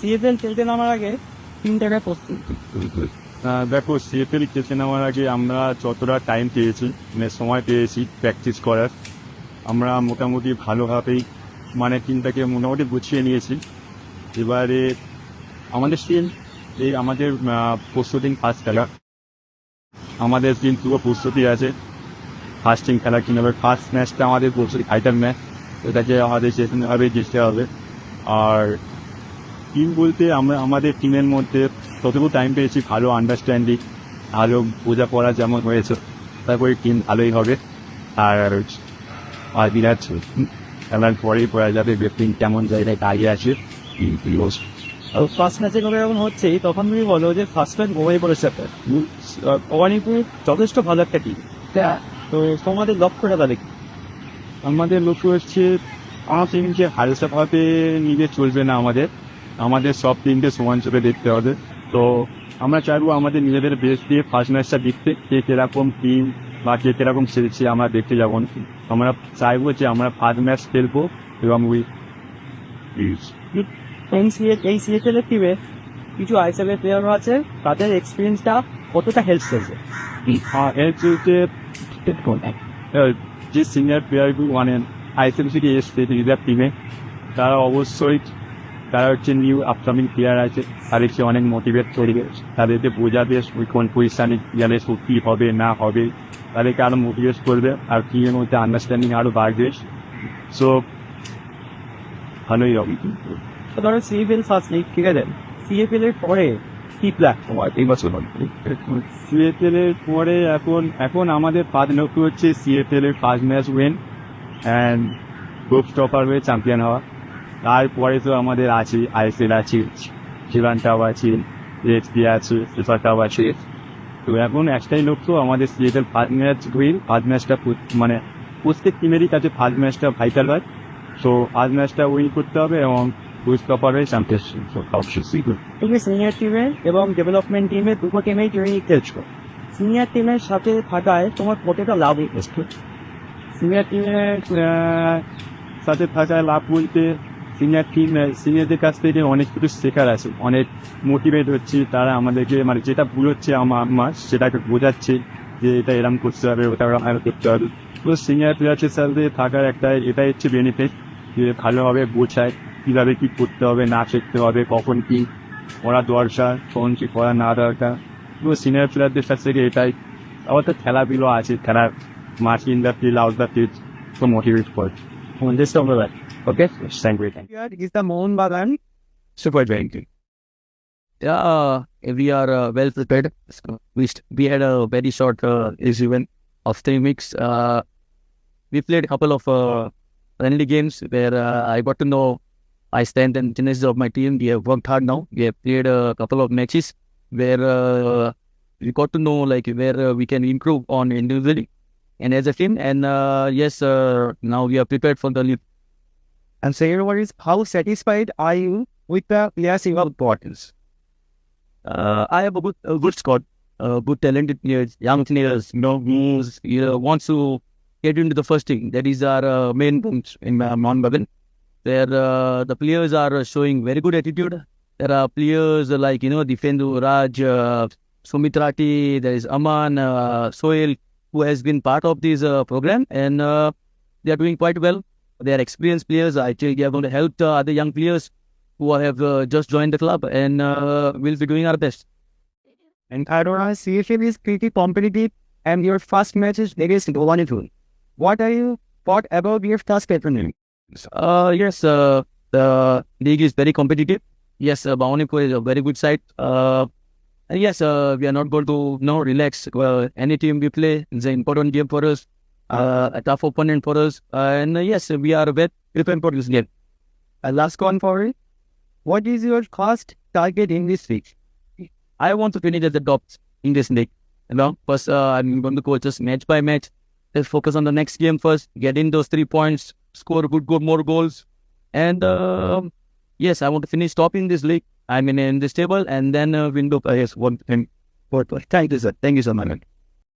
CFL খেলতে নামার আগে তিন প্রস্তুত দেখো সিএফএল খেলতে নেওয়ার আগে আমরা যতটা টাইম পেয়েছি মানে সময় পেয়েছি প্র্যাকটিস করার, আমরা মোটামুটি ভালোভাবেই মানে টিমটাকে মোটামুটি গুছিয়ে নিয়েছি। এবারে আমাদের টিম এই আমাদের দিন ফার্স্ট খেলা। আমাদের টিম পুরো প্রস্তুতি আছে। ফার্স্ট টিম খেলা কীভাবে ফার্স্ট ম্যাচটা আমাদের প্রস্তুতি ফাইটার ম্যাচ এটাকে আমাদের সেখানেভাবে জিততে হবে। আর টিম বলতে আমরা আমাদের টিমের মধ্যে ততটুকু টাইম পেয়েছি ভালো আন্ডারস্ট্যান্ডিং ভালো বোঝাপড়া যেমন হয়েছে তারপরে টিম ভালোই হবে। আর আর বিরাট খেলার পরেই পড়া যাবে ব্যক্তি কেমন জায়গায় দাঁড়িয়ে আছে। ফার্স্ট ম্যাচে কবে যখন হচ্ছেই তখন তুমি বলো যে ফার্স্ট ম্যাচ গোয়াই পড়েছে ভবানীপুর যথেষ্ট ভালো একটা টিম তো তোমাদের লক্ষ্যটা তাহলে আমাদের লক্ষ্য হচ্ছে আমার টিমকে হালসাভাবে নিয়ে চলবে না আমাদের। আমাদের সব টিমকে সমান চোখে দেখতে হবে। তো আমরা চাইব আমাদের নিজেদের বেশ দিয়ে ফার্স্ট ম্যাচটা দেখতে কে কীরকম টিম বা কে কীরকম খেলছে আমরা দেখতে যাব। আমরা চাইব যে আমরা ফার্স্ট ম্যাচ খেলব এবং উই এই সিএ এই সিএফএল এর টিমে কিছু আইসিএল প্লেয়ারও আছে তাদের এক্সপিরিয়েন্সটা কতটা হেল্প করছে এর চলতে আহ, যে সিনিয়র প্লেয়ারগুলো মানে আইসিএল থেকে এসছে রিজার্ভ টিমে তারা অবশ্যই তারা হচ্ছে নিউ আপকামিং প্লেয়ার আছে তাদেরকে অনেক মোটিভেট করবে। তাদেরকে বোঝাবে ওই কোন পজিশনে গেলে সত্যি হবে না হবে। তাদেরকে আরও মোটিভেট করবে আর টিমের মধ্যে আন্ডারস্ট্যান্ডিং আরও বাড়বে। সো ভালোই হবে। ধরো সিএফএল ফার্স্ট লিগ ঠিক আছে? সিএফএল এর পরে কি তোমার এই বছর সিএফএল এর পরে এখন এখন আমাদের ফার্স্ট লক্ষ্য হচ্ছে সিএফএল এর first match win and group topper হয়ে চ্যাম্পিয়ন হওয়া। তারপরে তো আমাদের আছে আইএসএল আছে শিবানটাও আছে এসপি আছে সুপারটাও আছে। তো এখন একটাই লক্ষ্য আমাদের CFL first match win first ম্যাচটা মানে প্রত্যেক টিমেরই কাছে ফার্স্ট ম্যাচটা ভাইটাল হয়। তো ফার্স্ট ম্যাচটা উইন করতে হবে এবং হয়ে চ্যাম্পিয়নশিপ সিনিয়র টিমে এবং ডেভেলপমেন্ট টিমে দুটো টিমেই তুমি খেলছো। সিনিয়র টিমের সাথে থাকায় তোমার কতটা লাভ হচ্ছে সিনিয়র টিমের সাথে থাকায় লাভ বলতে সিনিয়র টিম সিনিয়রদের কাছ থেকে অনেক কিছু শেখার আছে। অনেক মোটিভেট হচ্ছে, তারা আমাদেরকে মানে যেটা ভুল হচ্ছে আমার আমার সেটাকে বোঝাচ্ছে যে এটা এরম করতে হবে, ওটা এরম করতে হবে। তো সিনিয়র প্লেয়ার্সের সাথে থাকার একটা এটাই হচ্ছে বেনিফিট যে ভালোভাবে বোঝায় কীভাবে কী করতে হবে, না শিখতে হবে, কখন কী করা দরকার, কখন কী করা না দরকার। তো সিনিয়র প্লেয়ারদের কাছ থেকে এটাই। আবার তো খেলাগুলো আছে, খেলার মাঠ in the field out the field তো মোটিভেট করে। on this over there. Okay, thank you. Is the moon Bagan Super Giant. Yeah, uh, we are uh, well prepared. We, we had a very short uh, event of three weeks. Uh, we played a couple of uh, friendly games where uh, I got to know I stand and tendencies of my team. We have worked hard now. We have played a couple of matches where uh, we got to know like where uh, we can improve on individually and as a team. And uh, yes, uh, now we are prepared for the league. And second one is how satisfied are you with the players you have brought in? uh, I have a good, a good squad, uh, good talented players, young players, you know, you know, wants to get into the first team. That is our uh, main point in Mount Bagan. Where uh, the players are showing very good attitude. There are players like, you know, Defendu, Raj, uh, Sumitrati, there is Aman, uh, Soil, who has been part of this uh, program and uh, they are doing quite well. They are experienced players. I think they are going to help the other young players who have uh, just joined the club and uh, will be doing our best. And Aurora CFL is pretty competitive and your first match is against Bhubaneswar. What are you thought about your first opponent? Uh, yes, uh, the league is very competitive. Yes, uh, is a very good side. Uh, and yes, uh, we are not going to no relax. Uh, any team we play is an important game for us, uh, a tough opponent for us. Uh, and uh, yes, we are well prepared for this game. A last one for you. What is your first target in this week? I want to finish at the top in this league. You know, first uh, I'm going to go just match by match. Let's focus on the next game first. Get in those three points, score good, good more goals, and um yes, I want to finish top in this league. I mean in this table, and then uh, win the uh, yes one thing. Thank you, sir. Thank you so much.